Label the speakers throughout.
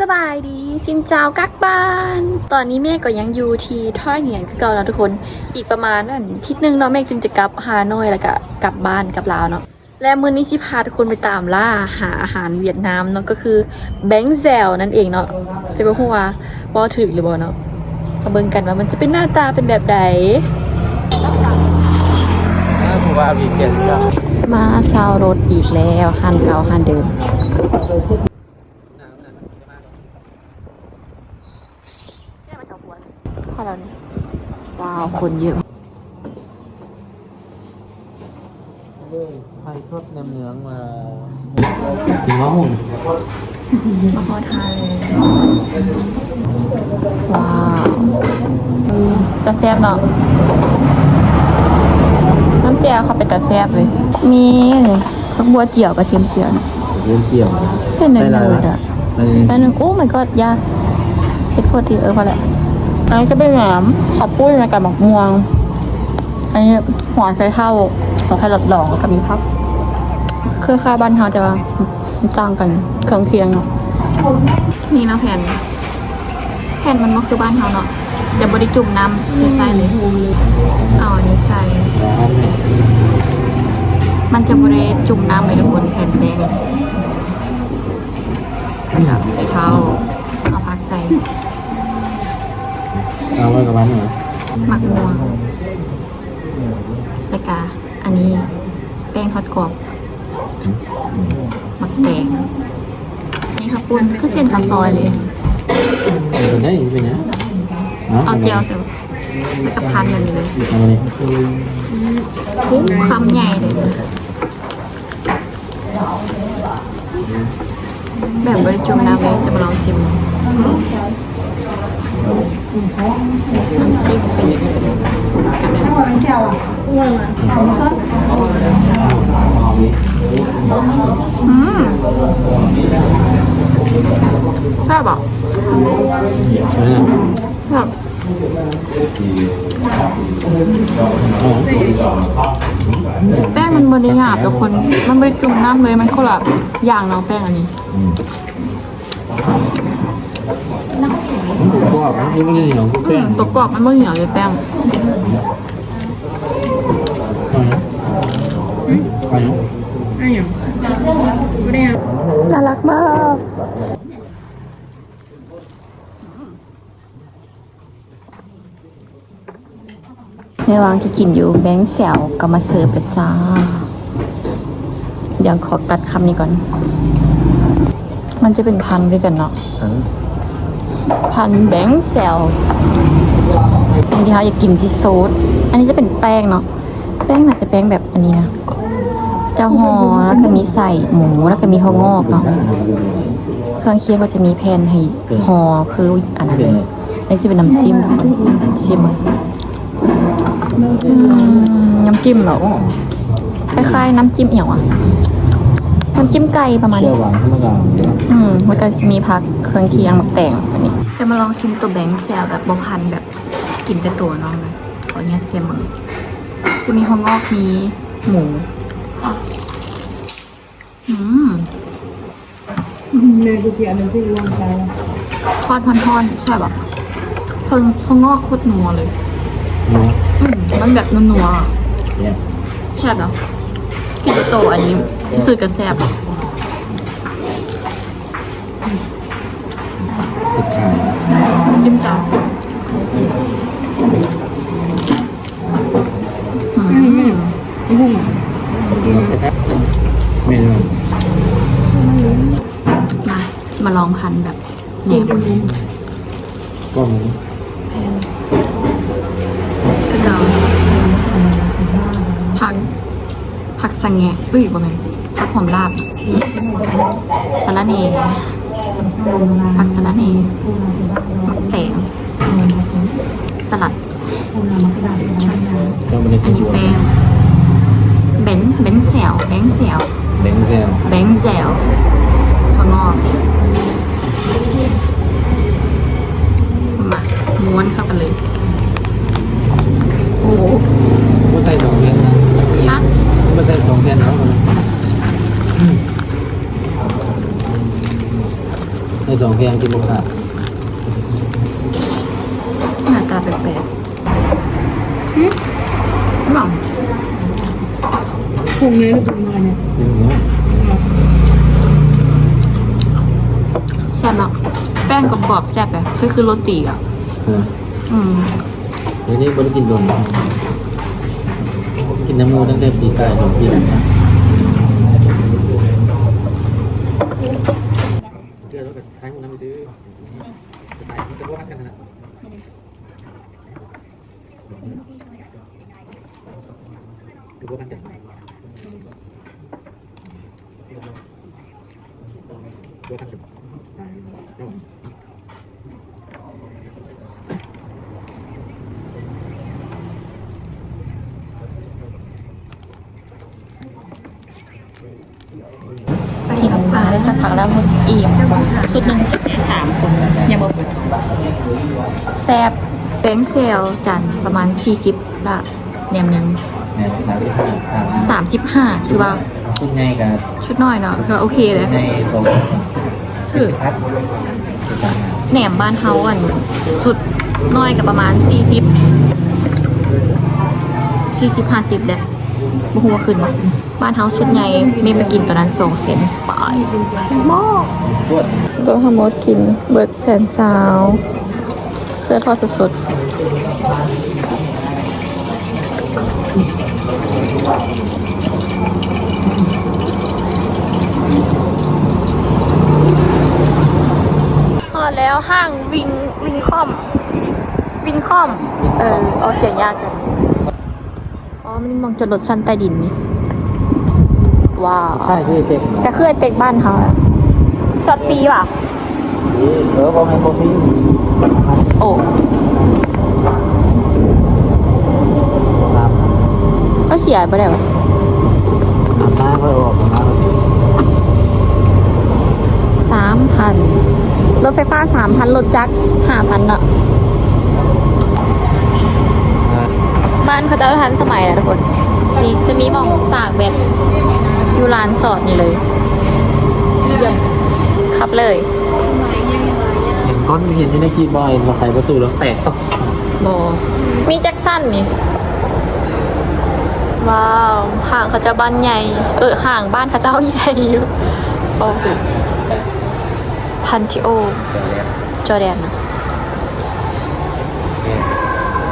Speaker 1: สบายดีสินเจ้ากักบ้าน ตอนนี้เมฆก็ยังอยู่ที่ท่อเหงียนคือเก่าแล้วทุกคน อีกประมาณนั่นทิศหนึงเนาะเมฆจึงจะกลับฮานอยแล้วก็กลับบ้านกลับลาวเนาะและมือนี้สิพาทุกคนไปตามล่าหาอาหารเวียดนามเนาะก็คือแบงแซวนั่นเองเนาะแต่บ่ฮู้ว่าบ่ถึกหรือบ่เนาะมาเบิ่งกันว่ามันจะเป็นหน้าตาเป็นแบบใด
Speaker 2: มาเกียรติเยอะ
Speaker 1: มาเช่ารถอีกแล้วหันเก่าหันเดิมพอแล้วนี่ว้าว คนเยอะ
Speaker 2: ไทยสดน้ำเนื้องมาถึงมะหุ่น
Speaker 1: มาพอทานเลยว้าวตาแซบเนาะน้ำแจ่วเขาเป็นตาแซบเลย มีผักบัวเจียวกระเทียมเจียวนะ
Speaker 2: เรื่องเกี่ยว
Speaker 1: เป็นเนยๆอะ
Speaker 2: มัน
Speaker 1: แล้วหนึ่งโอ้ my god ยากเฮ็ดโคตรดีเออพอละ อันนี้จะเป็นแหนมขอบปุ้ยในกับหมกม่วง อันนี้หัวไชเท้าหัวไข่หลอดหลองกับมีพักเครือข่ายบ้านเฮาแต่ว่ามันต่างกันเครื่องเคียงเนาะนี่นะแผ่น แผ่นมันก็คือบ้านเฮาเนาะเดี๋ยวบริจุ่มน้ำใส่เลยเอาอันนี้ใส่มันจะบริจุ่มน้ำไปทุกคนแผ่นแดง
Speaker 2: อันหนัก
Speaker 1: ใส่เท้าเอาพักใส่
Speaker 2: เอาไว้กับมันเหรอ
Speaker 1: หมักม่วงแล้วก็อันนี้แป้งทอดกรอบหมักแดงนี่ค่ะปุ้นคือเส้นข้าวซอยเลย
Speaker 2: เป็นได้เป็นไง
Speaker 1: เอาเจียวเสร็จแล้วก็พันแบบนี้เลย
Speaker 2: เอามาเลย
Speaker 1: ทุกคำใหญ่เลยแบบบริจุ่มน้ำเลยจะมาลองชิม น้ำจิ้มเป็นยังไงกันเนี่ยอืมแซ่บอะ
Speaker 2: นี่ย
Speaker 1: แซ่บแป้งมันบริหยาบทุกคน มันบริจุ่มน้ำเลยมันคนละอย่างเนาะแป้งอันนี้
Speaker 2: ก็มันไม่ได้เหนียวก็
Speaker 1: อื
Speaker 2: แป้
Speaker 1: ม
Speaker 2: ง
Speaker 1: ตัวกรอบมันไม่เหนียวเลยแป้ง
Speaker 2: ไปเนาะ
Speaker 1: น่ารักมาก ในวางที่กินอยู่แบงค์แสวก็มาเสิร์ฟเลยจ้า เดี๋ยวขอตัดคำนี้ก่อน มันจะเป็นพันด้วยกันเนาะ
Speaker 2: อัน
Speaker 1: พันแบงค์แซลสิ่งที่เขาอยากกินที่ซูดอันนี้จะเป็นแป้งเนาะ แป้งน่าจะแป้งแบบอันนี้นะเจ้าห่อแล้วก็มีใส่หมูแล้วก็มีข้าวงอกเนาะ เครื่องเคียงก็จะมีแผ่นให้ห่อคืออันนั้นเลยอันนี้จะเป็นน้ำจิ้มทุกคนชิมอืมน้ำจิ้มเหรอคล้ายๆน้ำจิ้มเอี่ยวอะน้ำจิ้มไก่ประมาณ
Speaker 2: เจีย
Speaker 1: นี้
Speaker 2: วหวานขึ้นมาก่อน
Speaker 1: อืมมันก็จะมีพักเครื่องเคียงหมักแต่งอันนี้ จะมาลองชิมตัวแบงค์แซลแบบบอพันแบบกินแต่ตัวน้องเลยขออนุญาตเสียมือจะมีหัวงอกมีหมูอืม
Speaker 3: เลยทุกอย่างเลยที่รวมใจ
Speaker 1: ทอดพอนๆใช่ปะเพิ่งหัวงอกโคตรนัวเลย
Speaker 2: เนาะ
Speaker 1: อืมมันแบบนัวๆอะ
Speaker 2: เนี่ย
Speaker 1: แซ่บเนาะกินแต่ตัวอันนี้ที่สุดก็แซ่บอะ
Speaker 2: ติดขาย
Speaker 1: จิ้มจ้าอืม
Speaker 3: บุ้ง
Speaker 2: เมนู
Speaker 1: มาจะมาลองพันแบบแหนม
Speaker 2: ก็หมู
Speaker 1: คือเราผักผักสังแงอุ้ยบ่แม่นผักหอมลาบสาระเน ผักสาระเนมะแตงสลัด
Speaker 2: ก็ไม่ได้
Speaker 1: อันนี้แป้งเบนเบนแซวแบงแซว
Speaker 2: เล้งเซล
Speaker 1: แบงแซวถั่วงอกมาม้วนเข้ากันเลย โอ้โห
Speaker 2: ผู้ใส่สองเพียนนะ
Speaker 1: ฮะ
Speaker 2: ผู้ใส่สองเพียนนะ ใส่สองเพียงกินบุกนะ
Speaker 1: หน้าตาแปลกๆหึหม่อม
Speaker 3: พุงเลยพุงมาเนี่ย
Speaker 2: กินเนื้อ
Speaker 1: แซ่บเนาะแป้งกรอบๆแซ่บแบบคือคือโรตีอะ
Speaker 2: เออ
Speaker 1: อืม
Speaker 2: เดี๋ยวนี้บริกินโดนกินน้ำมูตั้งแต่ปีกายสองปีแล้ว ดี๋ยวเราก็ท้ายของน้ำไปซื้อจะขายมันจะว่ากันนะดูว่ากันกันดูว่ากันกันเอา
Speaker 1: กินปลา ได้สักพักแล้วมุสอีกชุดหนึ่งกินได้สามคนยังบอกเปิดแซ่บแป้งเซลจานประมาณ 40ละแหนมหนึง
Speaker 2: เนี่ยสามสิบห้าสาม
Speaker 1: 35 คือว่า
Speaker 2: ชุดในกับ
Speaker 1: ชุดน้อยเนาะก็โอเคเลย
Speaker 2: ในสอง
Speaker 1: คือ
Speaker 2: พัด
Speaker 1: แหนมบ้านเฮาอันชุดน้อยกับประมาณ 40 40 50เด้บ่ฮู้ว่าขึ้นบ่ บ้านเฮาชุดใหญ่เมมากินตอนนั้น2เซนปลายหม้อ
Speaker 2: สวด
Speaker 1: โดนขโมยกินเบิร์ดแสนสาวเคลื่อนทอดสดๆพอแล้วห้างวิงวิงคอม วิงคอม เออเอาเสียงยากเลยอ๋อ มันมองจนรถสั้นใต้ดินนี่ ว้าว
Speaker 2: ใช่คือเจ็บ
Speaker 1: จะเคลื่อนเต็กบ้านเขาอะจอดฟรีป่ะ
Speaker 2: เออบอกให้บอกพี่
Speaker 1: โอ้
Speaker 2: ครับ
Speaker 1: ก็เสียไปได้ปะ
Speaker 2: อาบน้ำก็ออกมา
Speaker 1: สามพันรถไฟฟ้าสามพันรถจักรห้าพันอะบ้านเขาจะทันสมัยนะทุกคนนี่จะมีหมองสากแบต อยู่ลานจอดนี่เลยขับเลย
Speaker 2: เห็นก้อนเห็นอยู่ในคีย์บอยมาใส่ประตูแล้วแตกตก
Speaker 1: โมมีแจ็คสันนี่ ว้าวห่างเขาจะบ้านใหญ่ เออห่างบ้านเขาเจ้าใหญ่อยู่โอ้โหพันทิโอ จอร์แดนนะ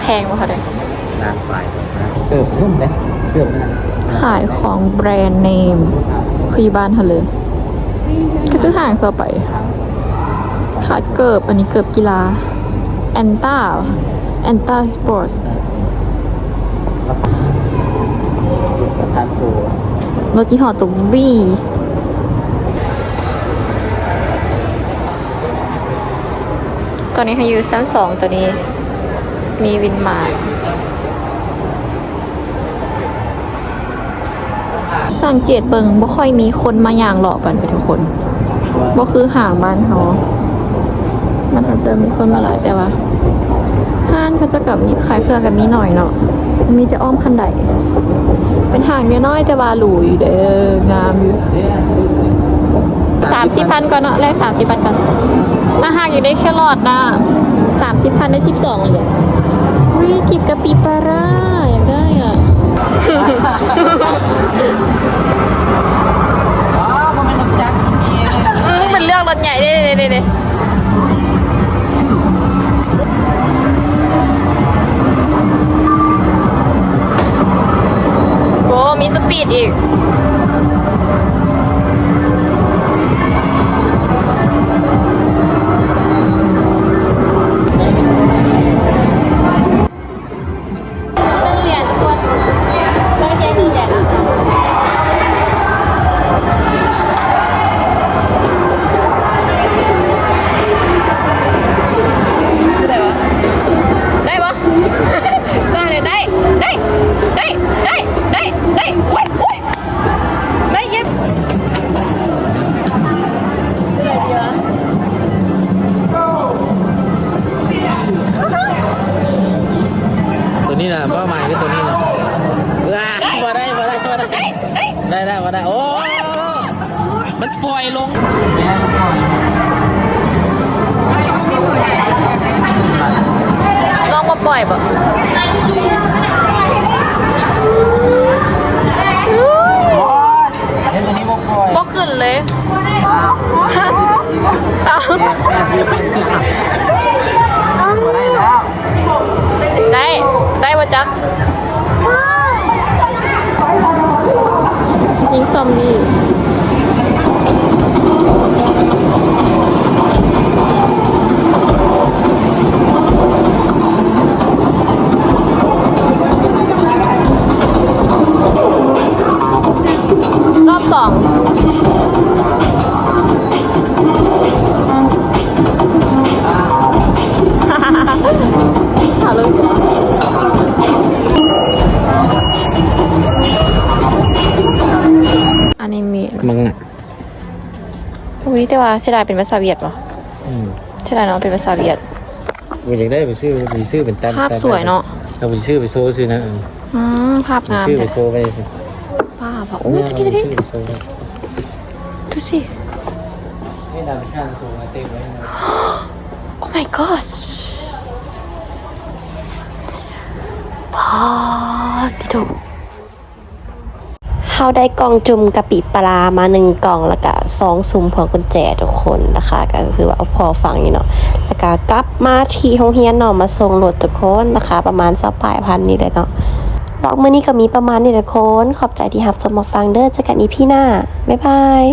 Speaker 1: แพงกว่าเขาเลย
Speaker 2: นานไปเกือบรุ่มเลยเกือบนั่น
Speaker 1: ขายของแบรนด์เนมคืออยู่บ้านเขาเลยก็คือห่างเข้าไปขายเกิบอันนี้เกิบกีฬาแอนต้าแอนต้าสปอร์ต
Speaker 2: รานตัว
Speaker 1: รถยี่ห้อตัววีตอนนี้ให้อยู่ชั้นสองตัวนี้ มีวินมาร์ สังเกตเบิงบ่ค่อยมีคนมาอย่างหลอกกันไปทุกคนบ่คือห่างบ้านเขามันอาจจะมีคนมาหลายแต่ว่าห้านเขาจะกับมีขายเครื่องกับมีหน่อยเนาะมีจะอ้อมคันใดเป็นห่างเน้อยแต่ว่าหรูอยู่เด้องามอยู่สามสิบพันก่อนเนาะแรกสามสิบพันก่อนมาห่างอยู่ได้แค่รอดนะสามสิบพันได้สิบสองเลยวิกิบกะปิปลาร่าอยากได้อะ
Speaker 2: อ๋อมันเป็นจักรมีเลย
Speaker 1: อืมเป็นเรื่องรถใหญ่เด้เด้เด้เด้โอ้มีสปีดอีก ได้ได้
Speaker 2: มาได้ โอ้ มันปล่อยลงลองมาปล่อย
Speaker 1: บ่บ่ขึ้นเลย รอบสอง好了。อันนี้มี
Speaker 2: มังน่ะ
Speaker 1: อุ้ยแต่ว่าเสียดายเป็นภาษาเวียดป่ะ
Speaker 2: อืม
Speaker 1: เสียดายเนาะเป็นภาษาเวียด
Speaker 2: กูอยากได้ไปซื้อไปซื้อเป็นแต้ม
Speaker 1: ภาพสวยเนาะ
Speaker 2: เอาไปซื้อไปโซ่ซื้อนะเออ
Speaker 1: อืมภาพ
Speaker 2: ไป
Speaker 1: งาม
Speaker 2: ซื้อไป
Speaker 1: เลย
Speaker 2: โซ่ไปสิ
Speaker 1: ภาพอะอุ้ยดูดิดูดิ
Speaker 2: ซื้อไปโซ่ไป
Speaker 1: ดูสิ
Speaker 2: ไม่ดังข้างสูงนะเต็มไว้นะ
Speaker 1: Oh my gosh พาติโต
Speaker 4: เขาได้กล่องจุ่มกะปิปลามาหนึ่งกล่องแล้วก็สองซุ่มพวงกุญแจทุกคนนะคะ ก็คือว่าเอาพอฟังอยู่เนาะแล้วก็กลับมาที่ห้องเฮียนเนาะมาส่งรถทุกคนนะคะ ประมาณสักปลายพันนี่เลยเนาะ บอกมื่อนี้ก็มีประมาณนี้ทุกคน ขอบใจที่หับชมมาฟังเด้อเจอกันอีพี่หน้า บ๊ายบาย